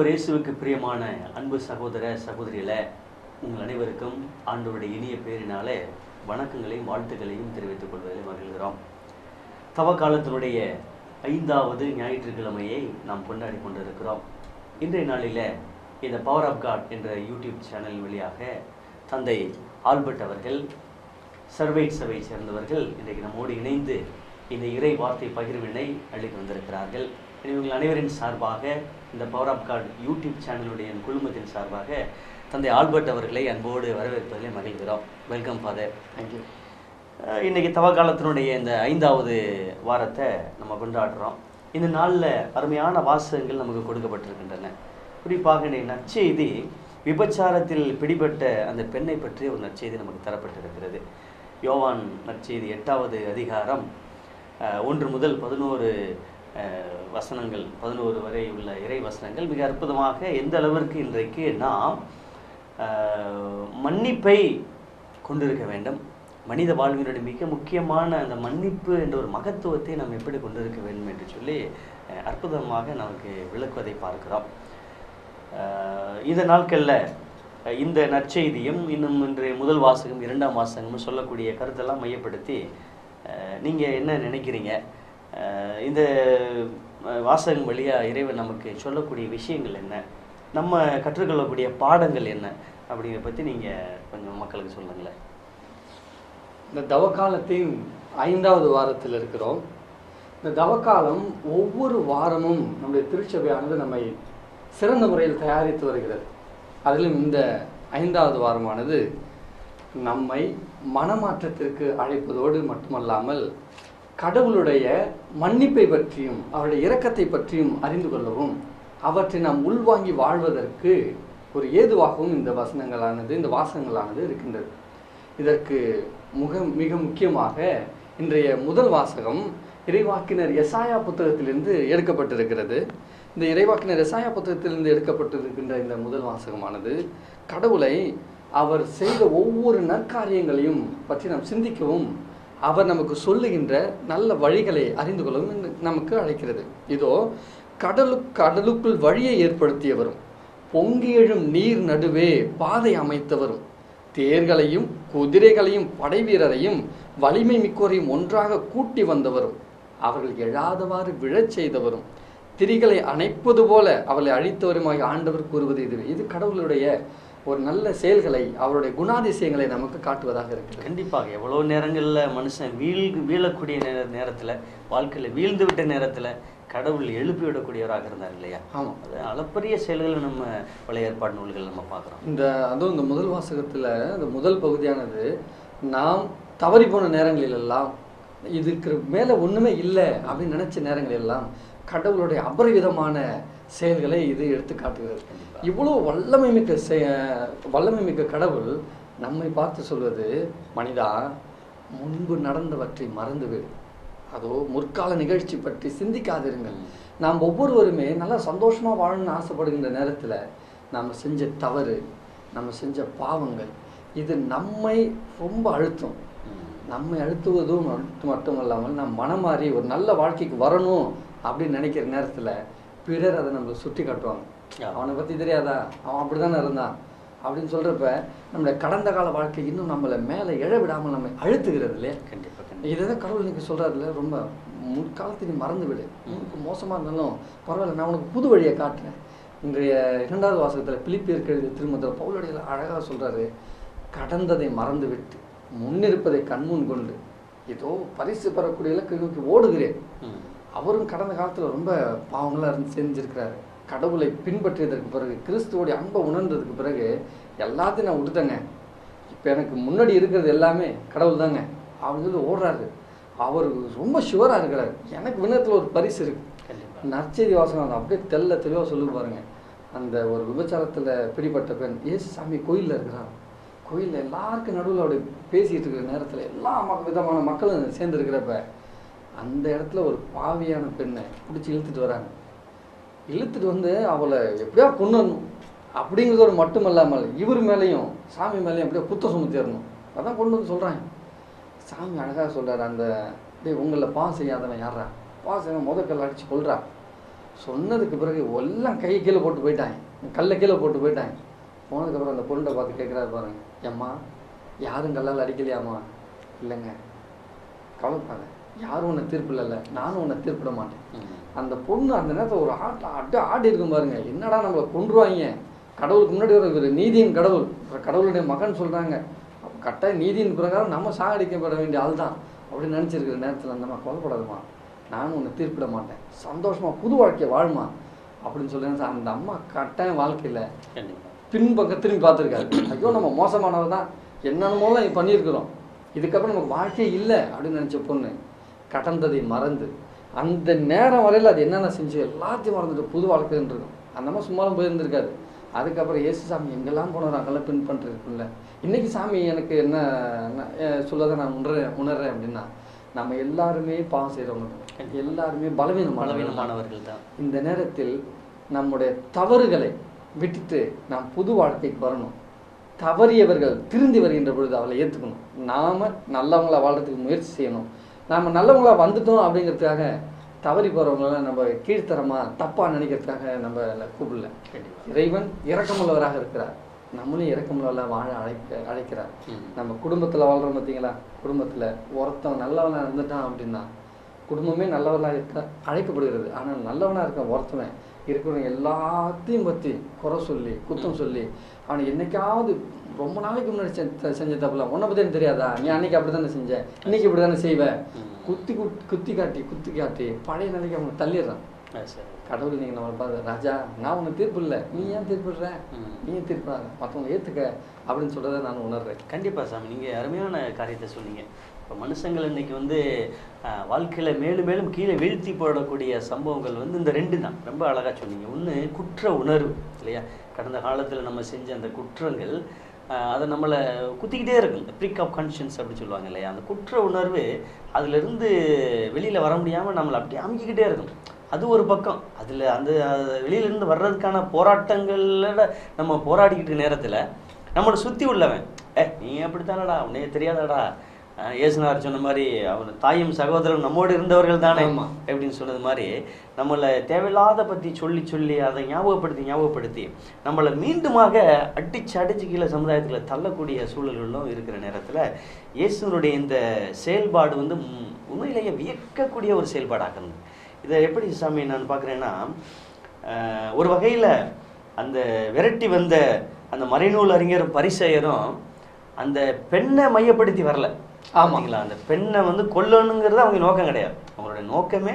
ஆண்டவர் இயேசுவுக்கு பிரியமான அன்பு சகோதர சகோதரியில் உங்கள் அனைவருக்கும் ஆண்டவருடைய இனிய பேரினாலே வணக்கங்களையும் வாழ்த்துக்களையும் தெரிவித்துக் கொள்வதில் மகிழ்கிறோம். தவக்காலத்தினுடைய ஐந்தாவது ஞாயிற்றுக்கிழமையை நாம் கொண்டாடி கொண்டிருக்கிறோம். இன்றைய நாளில் இந்த பவர் ஆஃப் காட் என்ற யூடியூப் சேனல் வழியாக தந்தை ஆல்பர்ட் அவர்கள் சர்வைட் சபையைச் சேர்ந்தவர்கள் இன்றைக்கு நம்மோடு இணைந்து இந்த இறை வார்த்தை பகிர்வினை அளித்து வந்திருக்கிறார்கள் இவங்கள் அனைவரின் சார்பாக இந்த பவர் ஆஃப் காட் யூடியூப் சேனலுடைய என் குழுமத்தின் சார்பாக தந்தை ஆல்பர்ட் அவர்களை அன்போடு வரவேற்பதிலே மகிழ்கிறோம். வெல்கம் ஃபாதர் தேங்க்யூ அஹ் இன்னைக்கு தவக்காலத்தினுடைய இந்த ஐந்தாவது வாரத்தை நம்ம கொண்டாடுறோம். இந்த நாளில் அருமையான வாசகங்கள் நமக்கு கொடுக்கப்பட்டிருக்கின்றன. குறிப்பாக இன்னைக்கு நற்செய்தி விபச்சாரத்தில் பிடிபட்ட அந்த பெண்ணை பற்றி ஒரு நற்செய்தி நமக்கு தரப்பட்டிருக்கிறது. யோவான் நற்செய்தி எட்டாவது அதிகாரம் ஒன்று முதல் பதினோரு வசனங்கள் பதினோரு வரை உள்ள இறை வசனங்கள். மிக அற்புதமாக எந்த அளவிற்கு இன்றைக்கு நாம் மன்னிப்பை கொண்டிருக்க வேண்டும். மனித வாழ்வினுடைய மிக முக்கியமான அந்த மன்னிப்பு என்ற ஒரு மகத்துவத்தை நாம் எப்படி கொண்டிருக்க வேண்டும் என்று சொல்லி அற்புதமாக நமக்கு விளக்குவதை பார்க்கிறோம். இந்த நாட்களில் இந்த நற்செய்தியும் இன்னும் இன்றைய முதல் வாசகம் இரண்டாம் வாசகமும் சொல்லக்கூடிய கருத்தெல்லாம் மையப்படுத்தி நீங்கள் என்ன நினைக்கிறீங்க? இந்த வாசகம் வழியாக இறைவன் நமக்கு சொல்லக்கூடிய விஷயங்கள் என்ன? நம்ம கற்றுக்கொள்ளக்கூடிய பாடங்கள் என்ன? அப்படிங்கிற பற்றி நீங்கள் கொஞ்சம் மக்களுக்கு சொல்லுங்களேன். இந்த தவக்காலத்தின் ஐந்தாவது வாரத்தில் இருக்கிறோம். இந்த தவக்காலம் ஒவ்வொரு வாரமும் நம்முடைய திருச்சபையானது நம்மை சிறந்த முறையில் தயாரித்து வருகிறது. அதிலும் இந்த ஐந்தாவது வாரமானது நம்மை மனமாற்றத்திற்கு அழைப்பதோடு மட்டுமல்லாமல் கடவுளுடைய மன்னிப்பை பற்றியும் அவருடைய இரக்கத்தை பற்றியும் அறிந்து கொள்ளவும் அவற்றை நாம் உள்வாங்கி வாழ்வதற்கு ஒரு ஏதுவாகவும் இந்த வசனங்களானது இந்த வாசகங்களானது இருக்கின்றது. இதற்கு முக மிக முக்கியமாக இன்றைய முதல் வாசகம் இறைவாக்கினர் எசாயா புத்தகத்திலிருந்து எடுக்கப்பட்டிருக்கிறது. இந்த இறைவாக்கினர் எசாயா புத்தகத்திலிருந்து எடுக்கப்பட்டிருக்கின்ற இந்த முதல் வாசகமானது கடவுளை அவர் செய்த ஒவ்வொரு நற்காரியங்களையும் பற்றி நாம் சிந்திக்கவும் அவர் நமக்கு சொல்லுகின்ற நல்ல வழிகளை அறிந்து கொள்ளவும் நமக்கு அழைக்கிறது. இதோ கடலு கடலுக்குள் வழியை ஏற்படுத்தியவரும் பொங்கி எழும் நீர் நடுவே பாதை அமைத்தவரும் தேர்களையும் குதிரைகளையும் படைவீரரையும் வலிமை மிக்கோரையும் ஒன்றாக கூட்டி வந்தவரும் அவர்கள் எழாதவாறு விழச் செய்தவரும் திரிகளை அணைப்பது போல அவளை அழித்தவருமாய் ஆண்டவர் கூறுவது இதுவே இது கடவுளுடைய ஒரு நல்ல செயல்களை அவருடைய குணாதிசயங்களை நமக்கு காட்டுவதாக இருக்கிறது. கண்டிப்பாக எவ்வளோ நேரங்கள்ல மனுஷன் வீழ் வீழக்கூடிய நேர நேரத்துல வாழ்க்கையில வீழ்ந்து விட்ட நேரத்துல கடவுள் எழுப்பி விடக்கூடியவராக இருந்தார் இல்லையா? ஆமாம் அது அளப்பரிய செயல்களை நம்ம பழைய ஏற்பாடு நூல்கள் நம்ம பார்க்குறோம். இந்த அதுவும் இந்த முதல் வாசகத்துல இந்த முதல் பகுதியானது நாம் தவறி போன நேரங்களில் எல்லாம் இதுக்கு மேல ஒண்ணுமே இல்லை அப்படின்னு நினைச்ச நேரங்களில் எல்லாம் கடவுளுடைய அபரிவிதமான செயல்களை இது எடுத்து காட்டுகிறது இவ்வளோ வல்லமை மிக்க வல்லமை மிக்க கடவுள் நம்மை பார்த்து சொல்வது மனிதா முன்பு நடந்தவற்றை மறந்துவிடு. அதோ முற்கால நிகழ்ச்சி பற்றி சிந்திக்காதிருங்கள். நாம் ஒவ்வொருவருமே நல்லா சந்தோஷமாக வாழணும்னு ஆசைப்படுகின்ற நேரத்தில் நாம் செஞ்ச தவறு நம்ம செஞ்ச பாவங்கள் இது நம்மை ரொம்ப அழுத்தும். நம்மை அழுத்துவதும் அழுத்து மட்டும் இல்லாமல் நம் மனம் மாறி ஒரு நல்ல வாழ்க்கைக்கு வரணும் அப்படின்னு நினைக்கிற நேரத்தில் பிறர் அதை நம்மளை சுட்டி காட்டுவாங்க அவனை பத்தி தெரியாதா? அவன் அப்படிதானே இருந்தான்? அப்படின்னு சொல்றப்ப நம்முடைய கடந்த கால வாழ்க்கை இன்னும் நம்மளை மேலே எழ விடாமல் நம்மை அழுத்துகிறது இல்லையா? கண்டிப்பா கண்டிப்பா. இதுதான் கடவுள் இன்னைக்கு சொல்றாருல ரொம்ப முற்காலத்தை நீ மறந்து விடு உனக்கு மோசமா இருந்தாலும் பரவாயில்ல நான் உனக்கு புது வழியை காட்டுறேன். இன்றைய இரண்டாவது வாசகத்துல பிலிப்பியருக்கு எழுதிய திருமந்திர பவுலடியில் அழகா சொல்றாரு கடந்ததை மறந்து விட்டு முன்னிருப்பதை கண்முன் கொண்டு இதோ பரிசு பெறக்கூடிய இலக்கை நோக்கி ஓடுகிறேன். அவரும் கடந்த காலத்துல ரொம்ப பாவங்களா இருந்து செஞ்சிருக்கிறாரு கடவுளை பின்பற்றியதற்கு பிறகு கிறிஸ்துவோடைய அன்பை உணர்ந்ததுக்கு பிறகு எல்லாத்தையும் நான் விட்டுட்டேங்க. இப்போ எனக்கு முன்னாடி இருக்கிறது எல்லாமே கடவுள் தாங்க. அப்படின்னு சொல்லி ஓடுறாரு. அவர் ரொம்ப ஷுவராக இருக்கிறாரு. எனக்கு விண்ணத்தில் ஒரு பரிசு இருக்கு. கண்டிப்பா. நற்செய்தி வாசகம் அதை அப்படியே தெல்ல தெளிவாக சொல்லி பாருங்க. அந்த ஒரு விபச்சாரத்தில் பிடிப்பட்ட பெண் ஏசு சாமி கோயிலில் இருக்கிறார். கோயிலில் எல்லாருக்கும் நடுவில் அப்படி பேசிட்டு இருக்கிற நேரத்தில் எல்லா ம- விதமான மக்களும் சேர்ந்துருக்கிறப்ப அந்த இடத்துல ஒரு பாவியான பெண்ணை பிடிச்சி இழுத்துட்டு வராங்க. இழுத்துட்டு வந்து அவளை எப்படியா கொண்டுடணும் அப்படிங்கிறது மட்டும் இல்லாமல் இவர் மேலேயும் சாமி மேலேயும் அப்படியே குத்தம் சுமத்திடணும் அதான் கொண்டு வந்து சொல்கிறாங்க சாமி அழகாக சொல்கிறார் அந்த டேய் உங்களில் பாவம் செய்யாதவன் யாரா பாஸ் செய்யணும் முத கல் அடிச்சு கொள்றா சொன்னதுக்கு பிறகு எல்லாம் கை கீழே போட்டு போயிட்டாங்க. கல்லை கீழே போட்டு போயிட்டாங்க. போனதுக்கப்புறம் அந்த பொண்ணை பார்த்து கேட்குறாரு பாருங்க. ஏம்மா யாரும் கல்லால் அடிக்கலையாம்மா? இல்லைங்க. கவலைப்பாங்க யாரும் உன்னை தீர்ப்பு இல்லைல்ல நானும் உன்னை தீர்ப்பிட மாட்டேன். அந்த பொண்ணு அந்த நேரத்தில் ஒரு ஆட்ட அட்டு ஆடி இருக்கும் பாருங்க. என்னடா நம்மளை கொன்றுவாங்க கடவுளுக்கு முன்னாடி ஒரு இவர் நீதியின் கடவுள். கடவுளுடைய மகன் சொல்கிறாங்க அப்போ கட்டாயம் நீதியின் பிரகாரம் நம்ம சாகடிக்கப்பட வேண்டிய ஆள் தான் அப்படின்னு நினச்சிருக்கிற நேரத்தில் அந்த அம்மா கொல்லப்படாதுமா நானும் உன்னை தீர்ப்பிட மாட்டேன். சந்தோஷமா புது வாழ்க்கையை வாழுமா அப்படின்னு சொல்லி அந்த அம்மா கட்டாயம் வாழ்க்கையில் பின்பக்கம் திரும்பி பார்த்துருக்காரு. ஐயோ நம்ம மோசமானவர் தான். என்னென்னமோலாம் பண்ணியிருக்கிறோம். இதுக்கப்புறம் நமக்கு வாழ்க்கையே இல்லை அப்படின்னு நினச்ச பொண்ணு கடந்ததை மறந்து அந்த நேரம் வரையில் அது என்னென்ன செஞ்சு எல்லாத்தையும் மறந்துட்டு புது வாழ்க்கைன்னு இருக்கும். அந்த அம்மா சும்மாலும் போயிருந்திருக்காது. அதுக்கப்புறம் இயேசு சாமி எங்கெல்லாம் போனார் அங்கெல்லாம் பின் பண்ணிருக்குல்ல இன்னைக்கு சாமி எனக்கு என்ன சொல்லதை நான் உணர்றேன் உணர்றேன் அப்படின்னா நம்ம எல்லாருமே பாவம் செய்கிறவங்க எல்லாருமே தான். பலவீனமானவர்கள் தான். இந்த நேரத்தில் நம்முடைய தவறுகளை விட்டுட்டு நாம் புது வாழ்க்கைக்கு வரணும். தவறியவர்கள் திருந்தி வருகின்ற பொழுது அவளை ஏற்றுக்கணும் நாம நல்லவங்களா வாழ்றதுக்கு முயற்சி செய்யணும். நாம நல்லவங்களா வந்துட்டோம் அப்படிங்கிறதுக்காக தவறி போறவங்கள நம்ம கீழ்த்தரமா தப்பா நினைக்கிறதுக்காக நம்ம கூப்பிடல. இறைவன் இரக்கமுள்ளவராக இருக்கிறார். நம்மளும் இரக்கமுள்ளவர்களா வாழ அழைக்க அழைக்கிறார். நம்ம குடும்பத்துல வாழ்றோம் பார்த்தீங்களா குடும்பத்துல ஒருத்தன் நல்லவனா இருந்துட்டான் அப்படின்னா குடும்பமே நல்லவனா இருக்க அழைக்கப்படுகிறது. ஆனால் நல்லவனா இருக்க ஒருத்தவன் இருக்கிறவங்க எல்லாத்தையும் பத்தி குறை சொல்லி குத்தம் சொல்லி அவனை என்னைக்காவது ரொம்ப நாளைக்கு முன்னாடி செஞ்ச- தப்புல. உன்னை எனக்கு தெரியாதா? நீ அன்னைக்கு அப்படித்தானே செஞ்ச? இன்னைக்கு இப்படி தானே செய்வ? ம். குத்தி குத்தி காட்டி குத்தி காட்டி பழைய நிலைக்கு அவனை தள்ளிடுறான். கடவுள் நீங்க நம்மளை பார்த்து ராஜா நான் உன்னை தீர்ப்பு இல்லை. நீ ஏன் தீர்ப்பிடுற. நீ ஏன் தீர்ப்பாங்க மற்றவங்க ஏத்துக்க அப்படின்னு சொல்றதை நான் உணர்றேன். கண்டிப்பா சாமி. நீங்க அருமையான காரியத்தை சொன்னீங்க. இப்போ மனுஷங்கள் இன்னைக்கு வந்து வாழ்க்கையில மேலும் மேலும் கீழே வீழ்த்தி போடக்கூடிய சம்பவங்கள் வந்து இந்த ரெண்டு தான். ரொம்ப அழகா சொன்னீங்க. ஒண்ணு குற்ற உணர்வு இல்லையா? கடந்த காலத்துல நம்ம செஞ்ச அந்த குற்றங்கள் அதை நம்மளை குத்திக்கிட்டே இருக்கும். இந்த ப்ரிக் ஆஃப் கான்ஷியன்ஸ் அப்படின்னு சொல்லுவாங்க இல்லையா? அந்த குற்ற உணர்வு அதிலிருந்து வெளியில் வர முடியாமல் நம்மளை அப்படியே அமுக்கிக்கிட்டே இருக்கும். அது ஒரு பக்கம். அதில் அந்த வெளியிலேருந்து வர்றதுக்கான போராட்டங்களில் நம்ம போராடிக்கிட்டு இருக்க நம்மளை சுற்றி உள்ளவன் ஏ நீ அப்படித்தானடா? உன்னைய தெரியாதாடா? இயேசுனார் சொன்ன மாதிரி அவன் தாயும் சகோதரரும் நம்மோடு இருந்தவர்கள் தானே ஆமா. அப்படின்னு சொன்னது மாதிரி நம்மளை தேவையில்லாத பத்தி சொல்லி சொல்லி அதை ஞாபகப்படுத்தி ஞாபகப்படுத்தி நம்மளை மீண்டுமாக அடிச்சு அடிச்சு கீழே சமுதாயத்துல தள்ளக்கூடிய சூழல்களும் இருக்கிற நேரத்துல இயேசுனுடைய இந்த செயல்பாடு வந்து உண்மையிலேயே வியக்கக்கூடிய ஒரு செயல்பாடாக்கணும் இதை எப்படி சாமி நான் பார்க்குறேன்னா ஒரு வகையில அந்த விரட்டி வந்த அந்த மறைநூல் அறிஞர் பரிசெயரும் அந்த பெண்ணை மையப்படுத்தி வரல ஆமா. பாத்தீங்களா? அந்த பெண்ணை வந்து கொல்லணுங்கிறது அவங்க நோக்கம் கிடையாது. அவங்களுடைய நோக்கமே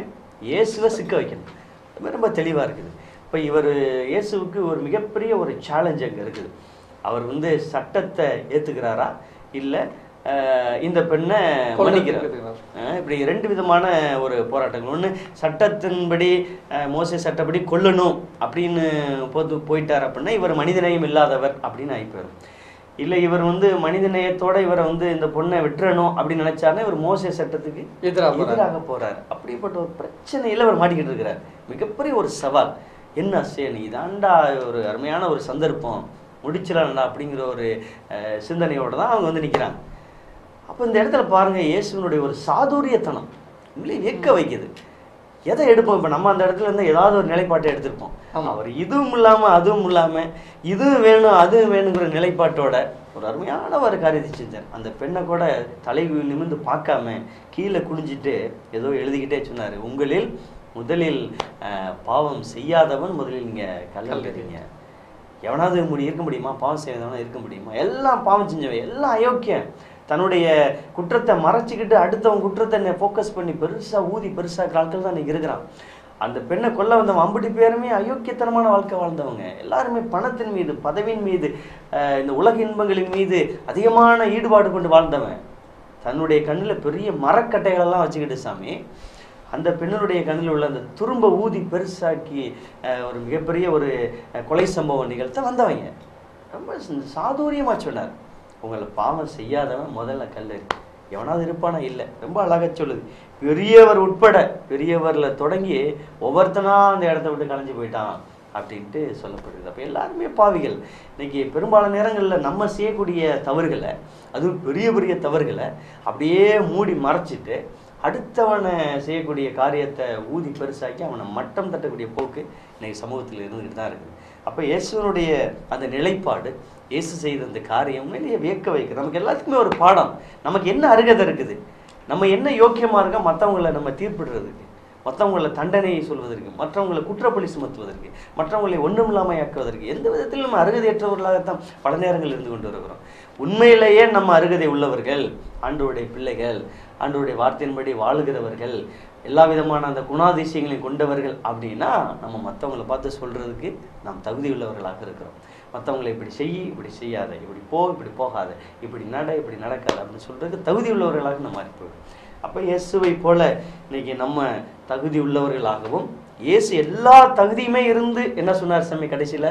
இயேசுவை சிக்க வைக்கணும். அது ரொம்ப தெளிவா இருக்குது. இப்போ இவர் இயேசுவுக்கு ஒரு மிகப்பெரிய ஒரு சேலஞ்ச் அங்க இருக்குது. அவர் வந்து சட்டத்தை ஏத்துக்கிறாரா? இல்ல இந்த பெண்ணை மன்னிக்கிறார்? இப்படி ரெண்டு விதமான ஒரு போராட்டங்கள். ஒன்று சட்டத்தின்படி மோசே சட்டப்படி கொல்லணும் அப்படின்னு போது போயிட்டார் அப்படின்னா இவர் மனிதநேயம் இல்லாதவர் அப்படின்னு ஆயிப்பார் இல்லை இவர் வந்து மனிதநேயத்தோட இவரை வந்து இந்த பொண்ணை விட்டுறணும் அப்படின்னு நினைச்சாருன்னா இவர் மோசே சட்டத்துக்கு எதிரா போறாரு. எதிராக போறார். அப்படிப்பட்ட ஒரு பிரச்சனையில அவர் மாட்டிக்கிட்டு இருக்கிறார். மிகப்பெரிய ஒரு சவால். என்ன சரி இதாண்டா ஒரு அருமையான ஒரு சந்தர்ப்பம். முடிச்சிடலாம்டா அப்படிங்கிற ஒரு சிந்தனையோட தான் அவங்க வந்து நிக்கிறாங்க. அப்போ இந்த இடத்துல பாருங்க இயேசுவினுடைய ஒரு சாதுரியத்தனம் உண்மையிலே வியக்க வைக்குது. எதை எடுப்போம்? இப்போ நம்ம அந்த இடத்துல இருந்து ஏதாவது ஒரு நிலைப்பாட்டை எடுத்திருப்போம். ஆமா. அவர் இதுவும் இல்லாம அதுவும் இல்லாம இதுவும் வேணும் அதுவும் வேணுங்கிற நிலைப்பாட்டோட ஒரு அருமையான ஒரு காரியத்தை செஞ்சார். அந்த பெண்ணை கூட தலை நிமிர்ந்து பார்க்காம கீழே குனிஞ்சிட்டு ஏதோ எழுதிக்கிட்டே சொன்னாரு. உங்களில் முதலில் பாவம் செய்யாதவன் முதலில் நீங்க கல்லறிங்க எவனாவது முடி இருக்க முடியுமா? பாவம் செய்யாதவனா இருக்க முடியுமா? எல்லாம் பாவம் செஞ்சவன் எல்லாம் அயோக்கியன். தன்னுடைய குற்றத்தை மறைச்சிக்கிட்டு அடுத்தவன் குற்றத்தை ஃபோக்கஸ் பண்ணி பெருசா ஊதி பெருசா ஆட்கள் தான் இன்னைக்கு இருக்கிறான். அந்த பெண்ணை கொல்ல வந்தவன் அம்புட்டி பேருமே அயோக்கியத்தனமான வாழ்க்கை வாழ்ந்தவங்க. எல்லாருமே பணத்தின் மீது பதவியின் மீது இந்த உலக இன்பங்களின் மீது அதிகமான ஈடுபாடு கொண்டு வாழ்ந்தவன். தன்னுடைய கண்ணில் பெரிய மரக்கட்டைகளெல்லாம் வச்சுக்கிட்டு சாமி அந்த பெண்ணினுடைய கண்ணில் உள்ள அந்த துரும்ப ஊதி பெருசாக்கி ஒரு மிகப்பெரிய ஒரு கொலை சம்பவம் நிகழ்த்த வந்தவங்க. ரொம்ப சாதுரியமாக சொன்னார். உங்களை பாவம் செய்யாதவன் முதல்ல கல் எவனாவது இருப்பானா? இல்லை. ரொம்ப அழகா சொல்லுது. பெரியவர் உட்பட பெரியவரில் தொடங்கி ஒவ்வொருத்தனா அந்த இடத்த விட்டு கலைஞ்சு போயிட்டான் அப்படின்ட்டு சொல்லப்படுது அப்போ எல்லாருமே பாவிகள். இன்றைக்கி பெரும்பாலான நேரங்களில் நம்ம செய்யக்கூடிய தவறுகளை அதுவும் பெரிய பெரிய தவறுகளை அப்படியே மூடி மறைச்சிட்டு அடுத்தவனை செய்யக்கூடிய காரியத்தை ஊதி பெருசாக்கி அவனை மட்டம் தட்டக்கூடிய போக்கு இன்றைக்கி சமூகத்தில் இருந்துகிட்டு தான் இருக்குது. அப்போ இயேசுவனுடைய அந்த நிலைப்பாடு இயேசு செய்த அந்த காரியம் உண்மையிலேயே வியக்க வைக்குது. நமக்கு எல்லாத்துக்குமே ஒரு பாடம். நமக்கு என்ன அருகதை இருக்குது? நம்ம என்ன யோக்கியமாக இருக்கா மற்றவங்களை நம்ம தீர்ப்பிடுறதுக்கு. மற்றவங்களை தண்டனையை சொல்வதற்கு மற்றவங்களை குற்றப்பழி சுமத்துவதற்கு மற்றவங்களை ஒன்றும் இல்லாமல் ஆக்குவதற்கு எந்த விதத்திலும் நம்ம அருகதையற்றவர்களாகத்தான் பல நேரங்கள் இருந்து கொண்டு வருகிறோம். உண்மையிலேயே நம்ம அருகதை உள்ளவர்கள் ஆண்டோருடைய பிள்ளைகள் ஆண்டோருடைய வார்த்தையின்படி வாழுகிறவர்கள் எல்லா விதமான அந்த குணாதிசயங்களையும் கொண்டவர்கள் அப்படின்னா நம்ம மற்றவங்களை பார்த்து சொல்கிறதுக்கு நாம் தகுதி உள்ளவர்களாக இருக்கிறோம். மற்றவங்களை இப்படி செய் இப்படி செய்யாத இப்படி போ இப்படி போகாத இப்படி நட இப்படி நடக்காத அப்படின்னு சொல்றதுக்கு தகுதி உள்ளவர்களாக நம்ம போயிடும் அப்போ இயேசுவை போல இன்னைக்கு நம்ம தகுதி உள்ளவர்களாகவும் இயேசு எல்லா தகுதியுமே இருந்து என்ன சொன்னார் சாமி கடைசியில?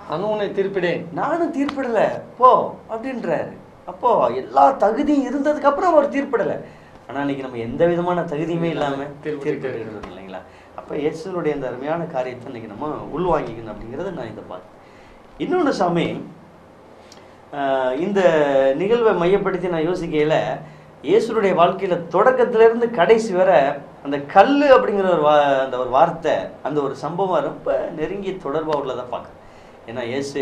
நானும் உன்னை தீர்ப்பிடேன். நானும் தீர்ப்பிடல. போ அப்படின்றாரு. அப்போ எல்லா தகுதியும் இருந்ததுக்கு அப்புறம் அவர் தீர்ப்பிடல. ஆனா இன்னைக்கு நம்ம எந்த விதமான தகுதியுமே இல்லாம தீர்ப்பிட்டு தீர்ப்பிட்டு இருக்கோம் இல்லைங்களா? அப்ப இயேசுனுடைய அந்த அருமையான காரியத்தை இன்னைக்கு நம்ம உள்வாங்கிக்கணும் அப்படிங்கறத நான் இதை பார்த்தேன் இன்னொன்னு சாமி இந்த நிகழ்வை மையப்படுத்தி நான் யோசிக்கையில இயேசுனுடைய வாழ்க்கையில தொடக்கத்துல இருந்து கடைசி வரை அந்த கல் அப்படிங்கிற ஒரு வா அந்த ஒரு வார்த்தை அந்த ஒரு சம்பவம் ரொம்ப நெருங்கி தொடர்பாக உள்ளதை பார்க்குறேன். ஏன்னா இயேசு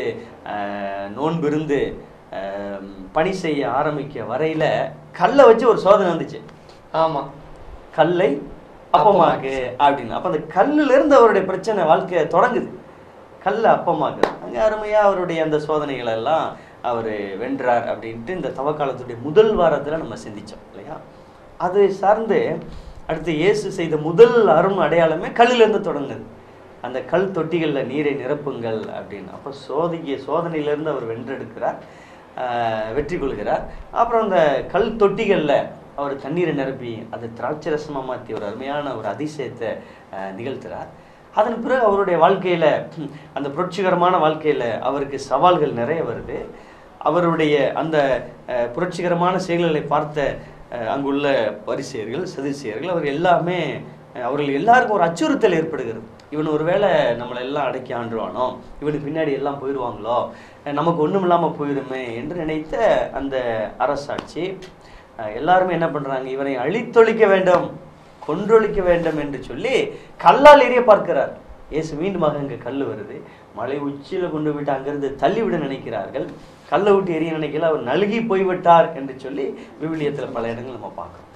நோன்பிருந்து பணி செய்ய ஆரம்பிக்க வரையில கல்லை வச்சு ஒரு சோதனை வந்துச்சு. ஆமா. கல்லை அப்பமாக்கு அப்படின்னு. அப்ப அந்த கல்லுல இருந்து அவருடைய பிரச்சனை வாழ்க்கை தொடங்குது. கல்லை அப்பமாக்கு அருமையாக அவருடைய அந்த சோதனைகள் எல்லாம் அவர் வென்றார் அப்படின்ட்டு இந்த தவக்காலத்துடைய முதல் வாரத்தில் நம்ம சிந்தித்தோம் இல்லையா? அது சார்ந்து அடுத்து இயேசு செய்த முதல் அரும் அடையாளமே கல்லிலேருந்து தொடங்குது. அந்த கல் தொட்டிகளில் நீரை நிரப்புங்கள் அப்படின்னு. அப்போ சோதிக்க சோதனையிலேருந்து அவர் வென்றெடுக்கிறார் வெற்றி கொள்கிறார். அப்புறம் அந்த கல் தொட்டிகளில் அவர் தண்ணீரை நிரப்பி அதை திராட்சை ரசமாக மாற்றி ஒரு அருமையான ஒரு அதிசயத்தை நிகழ்த்துகிறார் அதன் பிறகு அவருடைய வாழ்க்கையில் அந்த புரட்சிகரமான வாழ்க்கையில் அவருக்கு சவால்கள் நிறைய வருது. அவருடைய அந்த புரட்சிகரமான செயல்களை பார்த்த அங்குள்ள வரிசையர்கள் சதிசெயர்கள் அவர் எல்லாமே அவர்கள் எல்லாருக்கும் ஒரு அச்சுறுத்தல் ஏற்படுகிறது. இவன் ஒருவேளை நம்மளை எல்லாம் அடக்கி ஆண்டுவானோ? இவனுக்கு பின்னாடி எல்லாம் போயிடுவாங்களோ நமக்கு ஒன்றும் இல்லாமல் போயிடுமே என்று நினைத்த அந்த அரசாட்சி எல்லாருமே என்ன பண்ணுறாங்க இவனை அழித்தொழிக்க வேண்டும். கொன்றொழிக்க வேண்டும் என்று சொல்லி கல்லால் எரிய பார்க்கிறார். இயேசு மீண்டுமாக இங்கே கல் வருது. மலை உச்சியில கொண்டு விட்டு அங்கிருந்து தள்ளிவிட நினைக்கிறார்கள். கல்லை விட்டு எரிய நினைக்கல அவர் நழுகி போய்விட்டார் என்று சொல்லி விவிலியத்தில் பல இடங்கள் நம்ம பார்க்கிறோம்.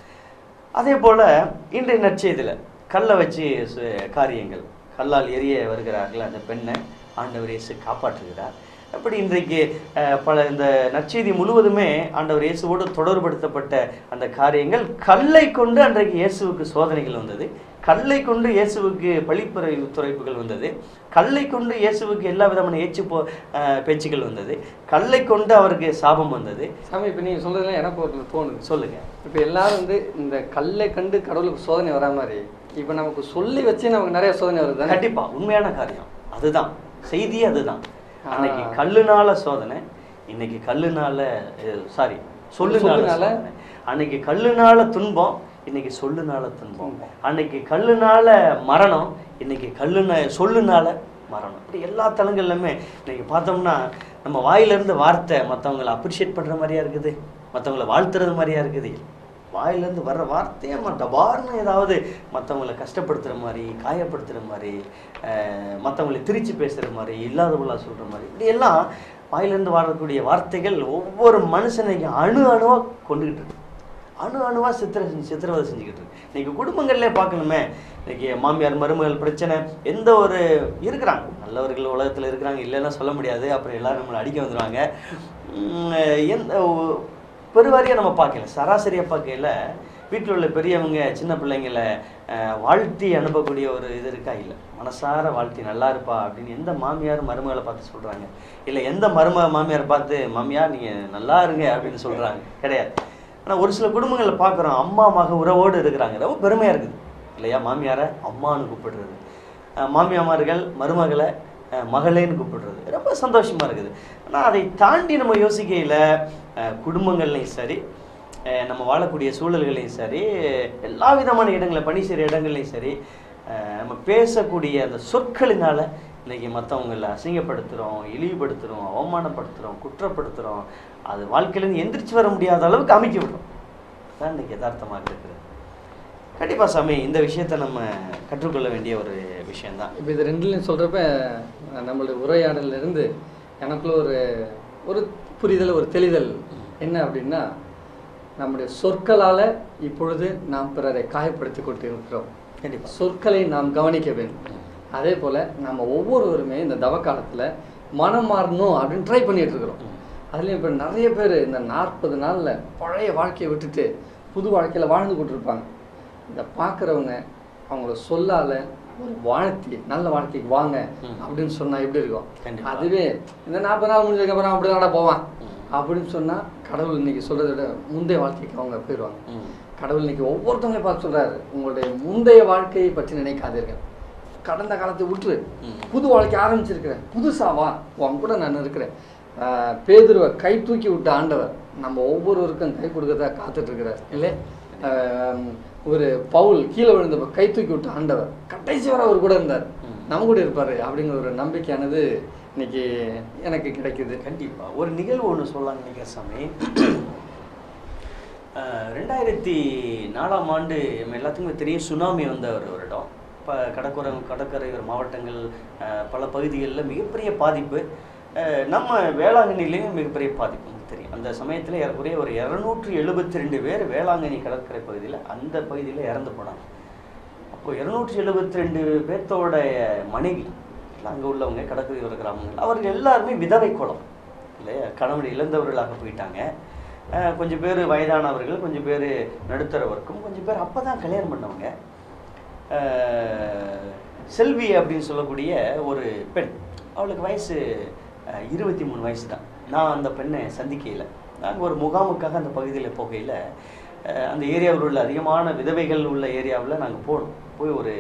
அதே போல இன்றைய நற்செய்தியில் கல்லை வச்சு சு- காரியங்கள். கல்லால் எரிய வருகிறார்கள் அந்த பெண்ணை. ஆண்டவர் இயேசு காப்பாற்றுகிறார். அப்படி இன்றைக்கு பல இந்த நற்செய்தி முழுவதுமே ஆண்டவர் இயேசுவோடு தொடர்படுத்தப்பட்ட அந்த காரியங்கள். கல்லை கொண்டு அன்றைக்கு இயேசுவுக்கு சோதனைகள் வந்தது. கல்லை கொண்டு இயேசுவுக்கு பழிப்புரை துறைப்புகள் வந்தது. கல்லை கொண்டு இயேசுவுக்கு எல்லா விதமான ஏச்சு போ பேச்சுகள் வந்தது. கல்லை கொண்டு அவருக்கு சாபம் வந்தது. சாமி இப்போ நீங்க சொல்றதுல எனக்கு ஒரு தோணுது. சொல்லுங்க. இப்போ எல்லாரும் வந்து இந்த கல்லை கண்டு கடவுளுக்கு சோதனை வரா மாதிரி இப்போ நமக்கு சொல்லி வச்சு நமக்கு நிறைய சோதனை வருது தானே? கண்டிப்பா. உண்மையான காரியம். அதுதான். செய்தியே அதுதான். அன்னைக்கு கல்லுனால சோதனை இன்னைக்கு கல்லுனால சாரி சொல்லுனால. அன்னைக்கு கல்லுனால துன்பம் இன்னைக்கு சொல்லுனால துன்பம். அன்னைக்கு கல்லுனால மரணம் இன்னைக்கு கல்லுன சொல்லுனால மரணம். இப்படி எல்லா தளங்கள்லையுமே இன்னைக்கு பார்த்தோம்னா நம்ம வாயில இருந்து வார்த்தை மற்றவங்களை அப்ரிஷியேட் பண்ற மாதிரியா இருக்குது மற்றவங்கள வாழ்த்துறது மாதிரியா இருக்குது. வாயிலேருந்து வர்ற வார்த்தையே டபார்னு ஏதாவது மற்றவங்களை கஷ்டப்படுத்துகிற மாதிரி காயப்படுத்துகிற மாதிரி மற்றவங்களை திரித்து பேசுகிற மாதிரி இல்லாதவங்களாக சொல்கிற மாதிரி இப்படியெல்லாம் வாயிலேருந்து வரக்கூடிய வார்த்தைகள் ஒவ்வொரு மனுஷனையும் அணு அணுவாக கொண்டுகிட்டு இருக்கு. அணு அணுவாக சித்திர சித்திரவதை செஞ்சுக்கிட்டு இருக்கு. இன்னைக்கு குடும்பங்கள்லேயே பார்க்கணுமே. இன்றைக்கி மாமியார் மருமகள் பிரச்சனை எந்த ஒரு இருக்கிறாங்க. நல்லவர்கள் உலகத்தில் இருக்கிறாங்க இல்லைன்னா சொல்ல முடியாது. அப்புறம் எல்லாரும் நம்மளை அடிக்க வந்துடுவாங்க எந்த பெருவாரியாக நம்ம பார்க்கல. சராசரியாக பார்க்கல. வீட்டில் உள்ள பெரியவங்க சின்ன பிள்ளைங்களை வாழ்த்தி அனுப்பக்கூடிய ஒரு இது இருக்கா? இல்லை. மனசார வாழ்த்தி நல்லா இருப்பா அப்படின்னு எந்த மாமியார் மருமகளை பார்த்து சொல்கிறாங்க இல்லை எந்த மரும மாமியார் பார்த்து மாமியார் நீங்கள் நல்லா இருங்க அப்படின்னு சொல்கிறாங்க கிடையாது. ஆனால் ஒரு சில குடும்பங்களில் பார்க்குறோம் அம்மா மக உறவோடு இருக்கிறாங்க. ரொம்ப பெருமையாக இருக்குது. இல்லையா மாமியாரை அம்மான்னு கூப்பிடுறது. மாமியாமார்கள் மருமகளை மகளேன்னு கூப்பிடுறது. ரொம்ப சந்தோஷமா இருக்குது. ஆனால் அதை தாண்டி நம்ம யோசிக்கையில் குடும்பங்கள்லையும் சரி நம்ம வாழக்கூடிய சூழல்களையும் சரி எல்லா விதமான இடங்களை பணி செய்கிற இடங்கள்லையும் சரி நம்ம பேசக்கூடிய அந்த சொற்களினால் இன்றைக்கி மற்றவங்களை அசிங்கப்படுத்துகிறோம் இழிவுபடுத்துகிறோம் அவமானப்படுத்துகிறோம் குற்றப்படுத்துகிறோம் அது வாழ்க்கையிலேருந்து எந்திரிச்சு வர முடியாத அளவுக்கு அமைக்க விடும் தான் இன்றைக்கி யதார்த்தமாக இருக்குது கண்டிப்பாக சாமி இந்த விஷயத்தை நம்ம கற்றுக்கொள்ள வேண்டிய ஒரு விஷயம்தான். இப்போ இது ரெண்டுலையும் சொல்கிறப்ப நம்மளுடைய உரையாடல்ல இருந்து எனக்குள்ள ஒரு ஒரு புரிதல் ஒரு தெளிதல் என்ன அப்படின்னா நம்முடைய சொற்களால் இப்பொழுது நாம் பிறரை காயப்படுத்தி கொண்டு இருக்கிறோம் கண்டிப்பாக சொற்களை நாம் கவனிக்க வேண்டும். அதே போல் நம்ம ஒவ்வொருவருமே இந்த தவ காலத்தில் மனம் மாறணும் அப்படின்னு ட்ரை பண்ணிட்டு இருக்கிறோம். அதுலேயும் இப்போ நிறைய பேர் இந்த நாற்பது நாளில் பழைய வாழ்க்கையை விட்டுட்டு புது வாழ்க்கையில் வாழ்ந்து கொண்டிருப்பாங்க. இதை பார்க்குறவங்க அவங்கள சொல்லால வாழ்த்தி நல்ல வாழ்க்கைக்கு வாங்க. அப்படின்னு சொன்னால் எப்படி இருக்கும். அதுவே இந்த நாற்பது நாள் முடிஞ்சதுக்கப்புறம் அப்படி தானடா போவான். அப்படின்னு சொன்னால் கடவுள் இன்னைக்கு சொல்கிறத விட முந்தைய வாழ்க்கைக்கு அவங்க போயிடுவாங்க. கடவுள் இன்னைக்கு ஒவ்வொருத்தவங்களையும் பார்த்து சொல்றாரு உங்களுடைய முந்தைய வாழ்க்கையை பற்றி நினைக்காதீர்கள் கடந்த காலத்தை விட்டுரு. புது வாழ்க்கை ஆரம்பிச்சிருக்கிறேன் புதுசா வா உன் கூட நான் இருக்கிறேன் ஆஹ் பேதுருவை கை தூக்கி விட்ட ஆண்டவர் நம்ம ஒவ்வொருவருக்கும் கை கொடுக்கறதா காத்துட்டு இருக்கிறார் இல்லை ஒரு பவுல் கீழே விழுந்த கை தூக்கி விட்ட ஆண்டவர் கடைசி வரை அவர் கூட இருந்தார். நம்ம கூட இருப்பாரு அப்படிங்கிற ஒரு நம்பிக்கையானது இன்னைக்கு எனக்கு கிடைக்குது. கண்டிப்பா. ஒரு நிகழ்வு ஒன்று சொல்லலாம்னு நினைக்கிறேன் சாமி. ரெண்டாயிரத்தி நாலாம் ஆண்டு நம்ம எல்லாத்துக்குமே தெரியும் சுனாமி வந்த ஒரு வருடம். இப்போ கடற்கரை கடற்கரையோர மாவட்டங்கள் பல பகுதிகளில் மிகப்பெரிய பாதிப்பு. நம்ம வேளாங்கண்ணிலையும் மிகப்பெரிய பாதிப்பு. தெரியும். அந்த சமயத்தில் ஏறக்குறைய ஒரு இரநூற்றி எழுபத்தி ரெண்டு பேர் வேளாங்கண்ணி கடற்கரை பகுதியில் அந்த பகுதியில் இறந்து போனாங்க. அப்போ இரநூற்றி எழுபத்தி ரெண்டு பேர்த்தோட மனைவி அங்கே உள்ளவங்க கடற்கரையோர கிராமங்கள் அவர்கள் எல்லாருமே விதவை குளம் இல்லையா? கணவன் இழந்தவர்களாக போயிட்டாங்க. கொஞ்சம் பேர் வயதானவர்கள் கொஞ்சம் பேர் நடுத்தர வர்க்கம் கொஞ்சம் பேர் அப்போ தான் கல்யாணம் பண்ணவங்க. செல்வி அப்படின்னு சொல்லக்கூடிய ஒரு பெண் அவளுக்கு வயசு இருபத்தி மூணு வயசு தான். நான் அந்த பெண்ணை சந்திக்கையில். நாங்கள் ஒரு முகாமுக்காக அந்த பகுதியில் போகையில் அந்த ஏரியாவில் உள்ள அதிகமான விதவைகள் உள்ள ஏரியாவில் நாங்கள் போனோம். போய் ஒரு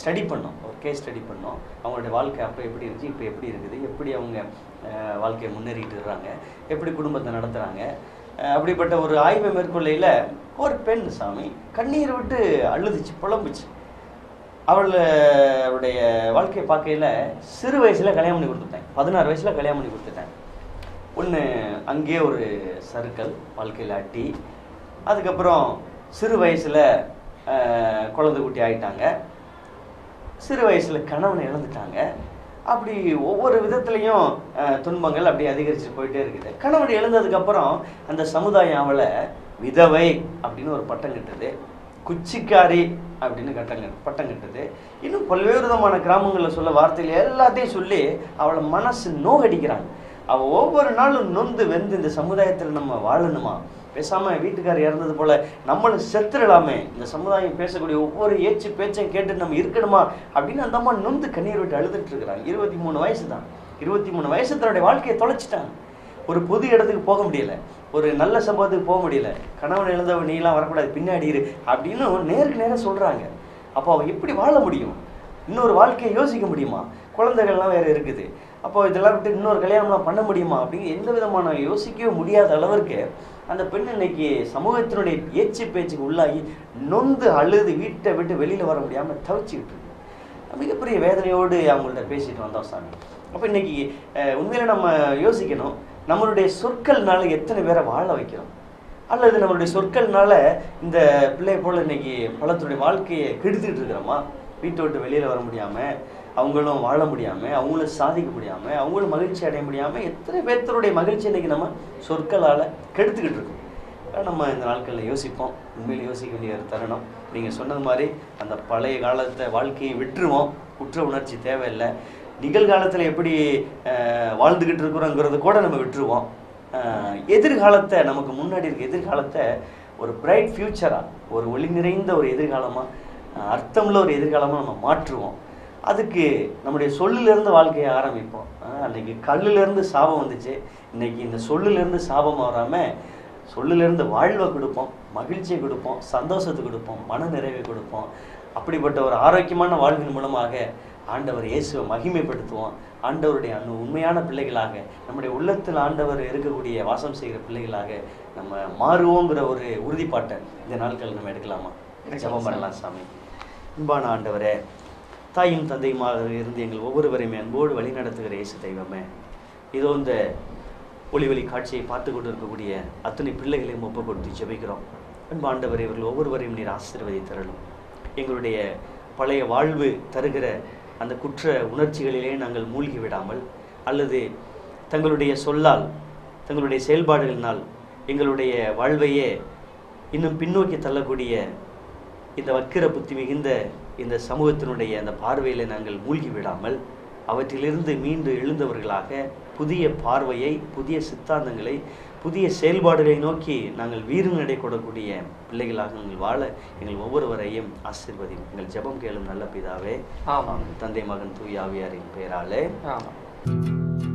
ஸ்டடி பண்ணோம். ஒரு கேஸ் ஸ்டடி பண்ணோம். அவங்களுடைய வாழ்க்கை அப்போ எப்படி இருந்துச்சு இப்போ எப்படி இருக்குது எப்படி அவங்க வாழ்க்கையை முன்னேறிட்டு இருக்கிறாங்க எப்படி குடும்பத்தை நடத்துகிறாங்க அப்படிப்பட்ட ஒரு ஆய்வை மேற்கொள்ளையில் ஒரு பெண் சாமி கண்ணீர் விட்டு அழுதுச்சு புலம்புச்சு. அவளுடைய வாழ்க்கையை பார்க்கையில் சிறு வயசில் கல்யாணம் பண்ணி கொடுத்துட்டேன். பதினாறு வயசில் கல்யாணம் பண்ணி கொடுத்துட்டேன். ஒன்று அங்கேயே ஒரு சறுக்கல் வாழ்க்கையில் அட்டி. அதுக்கப்புறம் சிறு வயசில் குழந்தை குட்டி ஆகிட்டாங்க சிறு வயசில் கணவனை இழந்துட்டாங்க அப்படி ஒவ்வொரு விதத்துலேயும் துன்பங்கள் அப்படி அதிகரித்து போயிட்டே இருக்குது. கணவன் இழந்ததுக்கப்புறம் அந்த சமுதாயம் அவளை விதவை அப்படின்னு ஒரு பட்டம் கட்டுது. குச்சிக்காரி அப்படின்னு கட்டம் பட்டம் கட்டுது. இன்னும் பல்வேறு விதமான கிராமங்களில் சொல்ல வார்த்தையில் எல்லாத்தையும் சொல்லி அவளை மனசு நோகடிக்கிறாங்க. அவள் ஒவ்வொரு நாளும் நொந்து வெந்து இந்த சமுதாயத்தில் நம்ம வாழணுமா? பேசாமல் வீட்டுக்காரர் இறந்தது போல் நம்மளும் செத்துடலாமே இந்த சமுதாயம் பேசக்கூடிய ஒவ்வொரு ஏச்சு பேச்சையும் கேட்டு நம்ம இருக்கணுமா? அப்படின்னு அந்த அம்மா நொந்து கண்ணீர் விட்டு அழுதுட்டு இருக்கிறாங்க. இருபத்தி மூணு வயசு தான். இருபத்தி மூணு வயசு தன்னுடைய வாழ்க்கையை தொலைச்சிட்டாங்க. ஒரு புது இடத்துக்கு போக முடியல. ஒரு நல்ல சம்பவத்துக்கு போக முடியல. கணவன் இழந்தவன் நீலாம் வரக்கூடாது. பின்னாடி இரு அப்படின்னு நேருக்கு நேராக சொல்கிறாங்க அப்போ அவள் எப்படி வாழ முடியும்? இன்னொரு வாழ்க்கையை யோசிக்க முடியுமா? குழந்தைகள்லாம் வேறு இருக்குது. அப்போ இதெல்லாம் விட்டு இன்னொரு கல்யாணம்லாம் பண்ண முடியுமா அப்படின்னு எந்த விதமான யோசிக்கவே முடியாத அளவிற்கு அந்த பெண் இன்னைக்கு சமூகத்தினுடைய ஏச்சு பேச்சுக்கு உள்ளாகி நொந்து அழுது வீட்டை விட்டு வெளியில் வர முடியாமல் தவிச்சுக்கிட்டு இருக்கு. மிகப்பெரிய வேதனையோடு அவங்கள்ட்ட பேசிட்டு வந்தோம் சாமி. அப்போ இன்னைக்கு உண்மையில நம்ம யோசிக்கணும் நம்மளுடைய சொற்கள்னால எத்தனை பேரை வாழ வைக்கிறோம்? அல்லது நம்மளுடைய சொற்கள்னால இந்த பிள்ளை போல இன்னைக்கு பலத்துடைய வாழ்க்கையை கெடுத்துட்டு இருக்கிறோமா? வீட்டை விட்டு வெளியில் வர முடியாமல் அவங்களும் வாழ முடியாமல் அவங்களும் சாதிக்க முடியாமல் அவங்களும் மகிழ்ச்சி அடைய முடியாமல் எத்தனை பேர்த்தருடைய மகிழ்ச்சி இன்னைக்கு நம்ம சொற்களால் கெடுத்துக்கிட்டு இருக்கோம். நம்ம இந்த நாட்களில் யோசிப்போம். உண்மையில் யோசிக்க வேண்டிய ஒரு தருணம். நீங்கள் சொன்னது மாதிரி அந்த பழைய காலத்தை வாழ்க்கையை விட்டுருவோம். குற்ற உணர்ச்சி தேவையில்லை. நிகழ்காலத்தில் எப்படி வாழ்ந்துக்கிட்டு இருக்கிறோங்கிறது கூட நம்ம விட்டுருவோம். எதிர்காலத்தை நமக்கு முன்னாடி இருக்க எதிர்காலத்தை ஒரு பிரைட் ஃப்யூச்சராக ஒரு ஒளி நிறைந்த ஒரு எதிர்காலமாக அர்த்தமுள்ள ஒரு எதிர்காலமாக நம்ம மாற்றுவோம். அதுக்கு நம்முடைய சொல்லிலிருந்து வாழ்க்கையை ஆரம்பிப்போம். அஹ், அன்னைக்கு கல்லிலிருந்து சாபம் வந்துச்சு. இன்னைக்கு இந்த சொல்லிலிருந்து சாபம் வராமல் சொல்லிலிருந்து வாழ்வை கொடுப்போம் மகிழ்ச்சியை கொடுப்போம் சந்தோஷத்தை கொடுப்போம் மன நிறைவை கொடுப்போம். அப்படிப்பட்ட ஒரு ஆரோக்கியமான வாழ்வின் மூலமாக ஆண்டவர் இயேசுவை மகிமைப்படுத்துவோம். ஆண்டவருடைய அந்த உண்மையான பிள்ளைகளாக நம்முடைய உள்ளத்தில் ஆண்டவர் இருக்கக்கூடிய வாசம் செய்கிற பிள்ளைகளாக நம்ம மாறுவோங்கிற ஒரு உறுதிப்பாட்டை இந்த நாட்கள் நம்ம எடுக்கலாமா? ஜெபம் பண்ணலாம் சாமி. அன்பான ஆண்டவரே தாயும் தந்தையுமாக இருந்து எங்கள் ஒவ்வொருவரையுமே அன்போடு வழி நடத்துகிற இயேசு தெய்வமே. இதோ இந்த ஒளி ஒளி காட்சியை பார்த்து கொண்டு இருக்கக்கூடிய அத்தனை பிள்ளைகளையும் ஒப்பு கொடுத்து ஜெபிக்கிறோம். அன்பு ஆண்டவர் இவர்கள் ஒவ்வொருவரையும் நீர் ஆசீர்வதித்தரணும் எங்களுடைய பழைய வாழ்வு தருகிற அந்த குற்ற உணர்ச்சிகளிலே நாங்கள் மூழ்கி விடாமல் அல்லது தங்களுடைய சொல்லால் தங்களுடைய செயல்பாடுகளினால் எங்களுடைய வாழ்வையே இன்னும் பின்னோக்கி தள்ளக்கூடிய இந்த வக்கிர புத்தி மிகுந்த இந்த சமூகத்தினுடைய அந்த பார்வையில் நாங்கள் மூழ்கி விடாமல் அவற்றிலிருந்து மீண்டு எழுந்தவர்களாக புதிய பார்வையை புதிய சித்தாந்தங்களை புதிய செயல்பாடுகளை நோக்கி நாங்கள் வீறு நடை கொடக்கூடிய பிள்ளைகளாக நாங்கள் வாழ எங்கள் ஒவ்வொருவரையும் ஆசீர்வதியும். எங்கள் ஜெபம் கேளும் நல்ல பிதாவே ஆமாம். தந்தை மகன் தூய் ஆவியாரின் பெயராலே. ஆமாம்.